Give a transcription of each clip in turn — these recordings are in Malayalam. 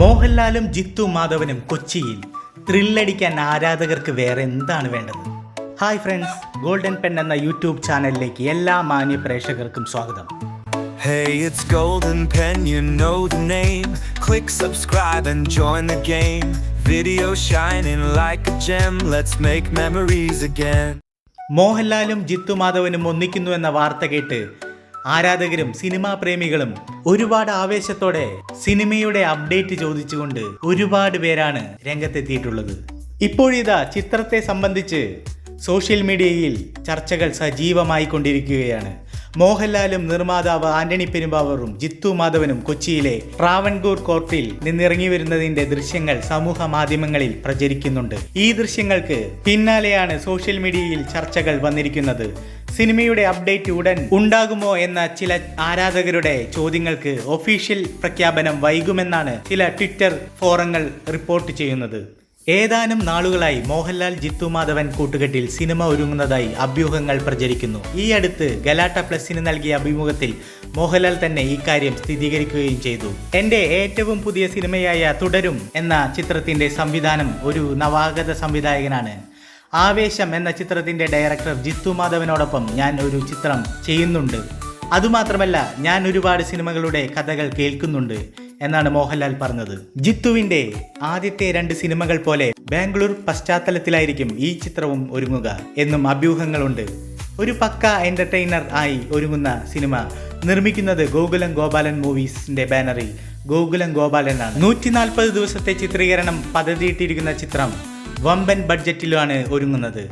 മോഹൻലാലും ജിത്തു മാധവനും കൊച്ചിയിൽ ത്രില്ലടിക്കാൻ ആരാധകർക്ക് വേറെ എന്താണ് വേണ്ടത് ഹായ് ഫ്രണ്ട്സ് ഗോൾഡൻ പെൻ എന്ന യൂട്യൂബ് ചാനലിലേക്ക് എല്ലാ മാന്യ പ്രേക്ഷകർക്കും സ്വാഗതം Hey, it's Golden Pen, you know the name. Click subscribe and join the game. Video shining like a gem, let's make memories again. മോഹൻലാലും ജിത്തു മാധവനും ഒന്നിക്കുന്നു എന്ന വാർത്ത കേട്ട് ആരാധകരും സിനിമാ പ്രേമികളും ഒരുപാട് ആവേശത്തോടെ സിനിമയുടെ അപ്ഡേറ്റ് ചോദിച്ചുകൊണ്ട് ഒരുപാട് പേരാണ് രംഗത്തെത്തിയിട്ടുള്ളത്. ഇപ്പോഴിതാ ചിത്രത്തെ സംബന്ധിച്ച് സോഷ്യൽ മീഡിയയിൽ ചർച്ചകൾ സജീവമായി കൊണ്ടിരിക്കുകയാണ് മോഹൻലാലും നിർമ്മാതാവ് ആന്റണി പെരുമ്പാവറും ജിത്തു മാധവനും കൊച്ചിയിലെ ട്രാവൻകൂർ കോർട്ടിൽ നിന്നിറങ്ങി വരുന്നതിന്റെ ദൃശ്യങ്ങൾ സമൂഹ മാധ്യമങ്ങളിൽ പ്രചരിക്കുന്നുണ്ട്. ഈ ദൃശ്യങ്ങൾക്ക് പിന്നാലെയാണ് സോഷ്യൽ മീഡിയയിൽ ചർച്ചകൾ വന്നിരിക്കുന്നത്. സിനിമയുടെ അപ്ഡേറ്റ് ഉടൻ ഉണ്ടാകുമോ എന്ന ചില ആരാധകരുടെ ചോദ്യങ്ങൾക്ക് ഒഫീഷ്യൽ പ്രഖ്യാപനം വൈകുമെന്നാണ് ചില ട്വിറ്റർ ഫോറങ്ങൾ റിപ്പോർട്ട് ചെയ്യുന്നത്. ഏതാനും നാളുകളായി മോഹൻലാൽ ജിത്തു മാധവൻ കൂട്ടുകെട്ടിൽ സിനിമ ഒരുങ്ങുന്നതായി അഭ്യൂഹങ്ങൾ പ്രചരിക്കുന്നു. ഈ അടുത്ത് ഗലാട്ട പ്ലസിന് നൽകിയ അഭിമുഖത്തിൽ മോഹൻലാൽ തന്നെ ഇക്കാര്യം സ്ഥിരീകരിക്കുകയും ചെയ്തു. എന്റെ ഏറ്റവും പുതിയ സിനിമയായ തുടരും എന്ന ചിത്രത്തിന്റെ സംവിധാനം ഒരു നവാഗത സംവിധായകനാണ് ആവേശം എന്ന ചിത്രത്തിന്റെ ഡയറക്ടർ ജിത്തു മാധവനോടൊപ്പം ഞാൻ ഒരു ചിത്രം ചെയ്യുന്നുണ്ട്. അതുമാത്രമല്ല ഞാൻ ഒരുപാട് സിനിമകളുടെ കഥകൾ കേൾക്കുന്നുണ്ട് എന്നാണ് മോഹൻലാൽ പറഞ്ഞത്. ജിത്തുവിന്റെ ആദ്യത്തെ രണ്ട് സിനിമകൾ പോലെ ബാംഗ്ലൂർ പശ്ചാത്തലത്തിലായിരിക്കും ഈ ചിത്രവും ഒരുങ്ങുക എന്നും അഭ്യൂഹങ്ങളുണ്ട്. ഒരു പക്ക എന്റർടൈനർ ആയി ഒരുങ്ങുന്ന സിനിമ നിർമ്മിക്കുന്നത് ഗോകുലം ഗോപാലൻ മൂവീസിന്റെ ബാനറിൽ ഗോകുലം ഗോപാലൻ ആണ്. നൂറ്റി നാൽപ്പത് ദിവസത്തെ ചിത്രീകരണം പദ്ധതിയിട്ടിരിക്കുന്ന ചിത്രം വമ്പൻ ബഡ്ജറ്റിലാണ് ഒരുങ്ങുന്നത്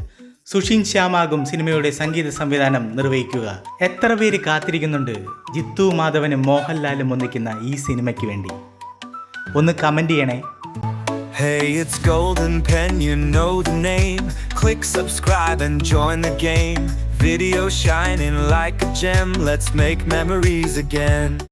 സുഷിൻ ശ്യാമാകും സിനിമയുടെ സംഗീത സംവിധാനം നിർവഹിക്കുക എത്ര പേര് കാത്തിരിക്കുന്നുണ്ട് ജിത്തു മാധവനും മോഹൻലാലും ഒന്നിക്കുന്ന ഈ സിനിമയ്ക്ക് വേണ്ടി ഒന്ന് കമന്റ് ചെയ്യണേ Hey, it's Golden Pen, you know the name. Click subscribe and join the game. Video shining like a gem, let's make memories again.